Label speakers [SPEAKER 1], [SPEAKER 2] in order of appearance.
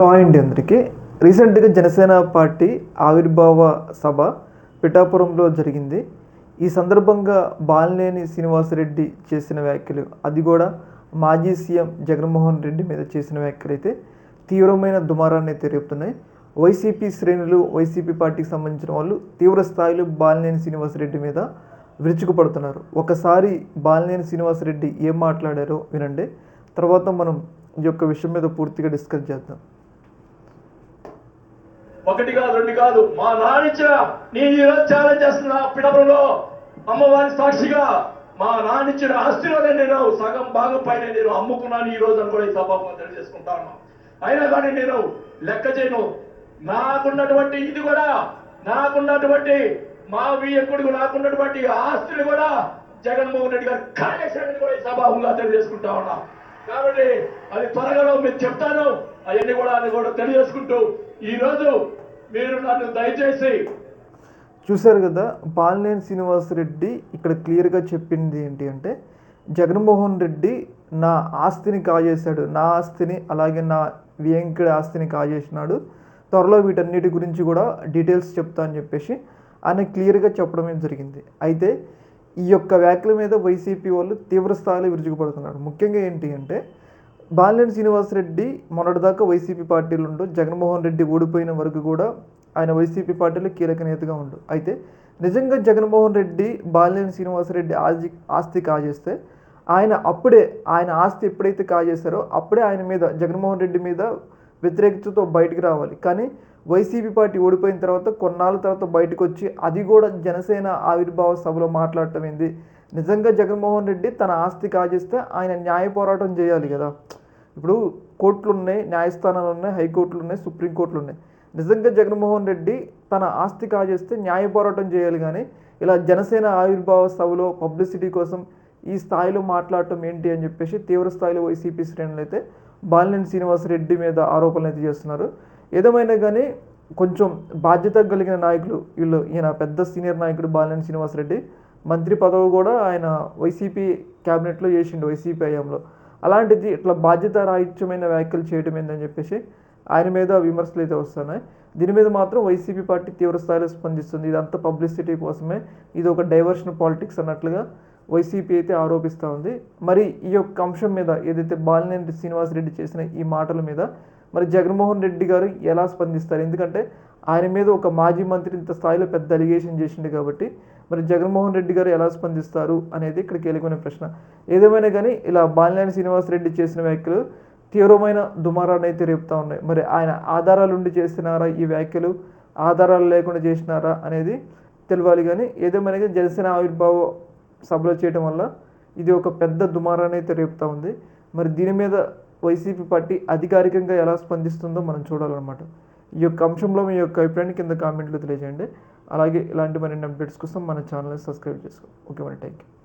[SPEAKER 1] Point అందరికీ. రీసెంట్గా Janasena party ఆవిర్భావ సభ పిఠాపురంలో జరిగింది. ఈ సందర్భంగా బాలినేని శ్రీనివాసరెడ్డి చేసిన వ్యాఖ్యలు అది కూడా మాజీ సీఎం జగన్మోహన్ రెడ్డి మీద చేసిన వ్యాఖ్యలు అయితే తీవ్రమైన దుమారాన్ని అయితే రేపుతున్నాయి వైసీపీ శ్రేణులు వైసీపీ పార్టీకి సంబంధించిన వాళ్ళు తీవ్ర స్థాయిలో బాలినేని శ్రీనివాసరెడ్డి మీద విరుచుకుపడుతున్నారు. ఒకసారి బాలినేని శ్రీనివాసరెడ్డి ఏం మాట్లాడారో వినండి. తర్వాత మనం ఈ యొక్క విషయం మీద పూర్తిగా డిస్కస్ చేద్దాం.
[SPEAKER 2] ఒకటి కాదు రెండు కాదు. మా నాన్నిచ్చిన నేను ఈరోజు ఛాలెంజ్ చేస్తున్నా పిడపలో అమ్మవారి సాక్షిగా మా నాన్నిచ్చిన ఆస్తిలోనే నేను సగం భాగం పైన నేను అమ్ముకున్నాను ఈ రోజు అని కూడా ఈ సభాపం తెలియజేసుకుంటా ఉన్నా. అయినా కానీ నేను లెక్క చేయను. నాకున్నటువంటి ఇది కూడా నాకున్నటువంటి మా వియ్యకుడికి నాకున్నటువంటి ఆస్తులు కూడా జగన్మోహన్ రెడ్డి గారు కాళేశ్వరుని కూడా ఈ సభాముగా తెలియజేసుకుంటా ఉన్నా. కాబట్టి అది త్వరగా మీరు చెప్తాను. అవన్నీ కూడా అది కూడా తెలియజేసుకుంటూ ఈరోజు మీరు నన్ను దయచేసి
[SPEAKER 1] చూశారు కదా బాలినేని శ్రీనివాసరెడ్డి ఇక్కడ క్లియర్గా చెప్పింది ఏంటి అంటే జగన్మోహన్ రెడ్డి నా ఆస్తిని కాజేశాడు నా ఆస్తిని అలాగే నా వియంకుడి ఆస్తిని కాజేసినాడు త్వరలో వీటన్నిటి గురించి కూడా డీటెయిల్స్ చెప్తా అని చెప్పేసి ఆయన క్లియర్గా చెప్పడమే జరిగింది. అయితే ఈ యొక్క వ్యాఖ్యల మీద వైసీపీ వాళ్ళు తీవ్ర స్థాయిలో విరుచుకుపడుతున్నారు. ముఖ్యంగా ఏంటి అంటే బాలినేని శ్రీనివాసరెడ్డి మొన్నటిదాకా వైసీపీ పార్టీలో ఉండు జగన్మోహన్ రెడ్డి ఓడిపోయిన వరకు కూడా ఆయన వైసీపీ పార్టీలో కీలక నేతగా ఉండు. అయితే నిజంగా జగన్మోహన్ రెడ్డి బాలినేని శ్రీనివాసరెడ్డి ఆస్తి ఆస్తి కాజేస్తే ఆయన అప్పుడే ఆయన ఆస్తి ఎప్పుడైతే కాజేస్తారో అప్పుడే ఆయన మీద జగన్మోహన్ రెడ్డి మీద వ్యతిరేకతతో బయటికి రావాలి. కానీ వైసీపీ పార్టీ ఓడిపోయిన తర్వాత కొన్నాళ్ళ తర్వాత బయటకు వచ్చి అది కూడా జనసేన ఆవిర్భావ సభలో మాట్లాడటం ఏంది? నిజంగా జగన్మోహన్ రెడ్డి తన ఆస్తి కాజేస్తే ఆయన న్యాయ పోరాటం చేయాలి కదా? ఇప్పుడు కోర్టులు ఉన్నాయి న్యాయస్థానాలు ఉన్నాయి హైకోర్టులు ఉన్నాయి సుప్రీంకోర్టులు ఉన్నాయి నిజంగా జగన్మోహన్ రెడ్డి తన ఆస్తి కాజేస్తే న్యాయ పోరాటం చేయాలి కానీ ఇలా జనసేన ఆవిర్భావ సభలో పబ్లిసిటీ కోసం ఈ స్థాయిలో మాట్లాడటం ఏంటి అని చెప్పేసి తీవ్ర స్థాయిలో వైసీపీ శ్రేణులు అయితే బాలినేని శ్రీనివాసరెడ్డి మీద ఆరోపణలు అయితే చేస్తున్నారు. ఏదేమైనా కానీ కొంచెం బాధ్యత కలిగిన నాయకులు వీళ్ళు ఈయన పెద్ద సీనియర్ నాయకుడు బాలినేని శ్రీనివాసరెడ్డి మంత్రి పదవి కూడా ఆయన వైసీపీ క్యాబినెట్లో చేసిండు వైసీపీ హయాంలో. అలాంటిది ఇట్లా బాధ్యత రాహిత్యమైన వ్యాఖ్యలు చేయడం ఏందని చెప్పేసి ఆయన మీద విమర్శలు అయితే వస్తున్నాయి. దీని మీద మాత్రం వైసీపీ పార్టీ తీవ్రస్థాయిలో స్పందిస్తుంది. ఇదంతా పబ్లిసిటీ కోసమే. ఇది ఒక డైవర్షన్ పాలిటిక్స్ అన్నట్లుగా వైసీపీ అయితే ఆరోపిస్తూ ఉంది. మరి ఈ యొక్క అంశం మీద ఏదైతే బాలినేని శ్రీనివాసరెడ్డి చేసిన ఈ మాటల మీద మరి జగన్మోహన్ రెడ్డి గారు ఎలా స్పందిస్తారు? ఎందుకంటే ఆయన మీద ఒక మాజీ మంత్రి ఇంత స్థాయిలో పెద్ద అలిగేషన్ చేసిండు కాబట్టి మరి జగన్మోహన్ రెడ్డి గారు ఎలా స్పందిస్తారు అనేది ఇక్కడ కీలకమైన ప్రశ్న. ఏదేమైనా కానీ ఇలా బాలినేని శ్రీనివాసరెడ్డి చేసిన వ్యాఖ్యలు తీవ్రమైన దుమారాన్ని అయితే రేపుతా ఉన్నాయి. మరి ఆయన ఆధారాలు ఉండి చేసినారా? ఈ వ్యాఖ్యలు ఆధారాలు లేకుండా చేసినారా అనేది తెలియాలి కానీ ఏదేమైనా కానీ జనసేన ఆవిర్భావ సభలో చేయడం వల్ల ఇది ఒక పెద్ద దుమారాన్ని అయితే రేపుతా ఉంది. మరి దీని మీద వైసీపీ పార్టీ అధికారికంగా ఎలా స్పందిస్తుందో మనం చూడాలన్నమాట. ఈ యొక్క అంశంలో మీ యొక్క అభిప్రాయాన్ని కింద కామెంట్లో తెలియజేయండి. అలాగే ఇలాంటి మరిన్ని అప్డేట్స్ కోసం మన ఛానల్ని సబ్స్క్రైబ్ చేసుకో. ఓకే మరి థ్యాంక్ యూ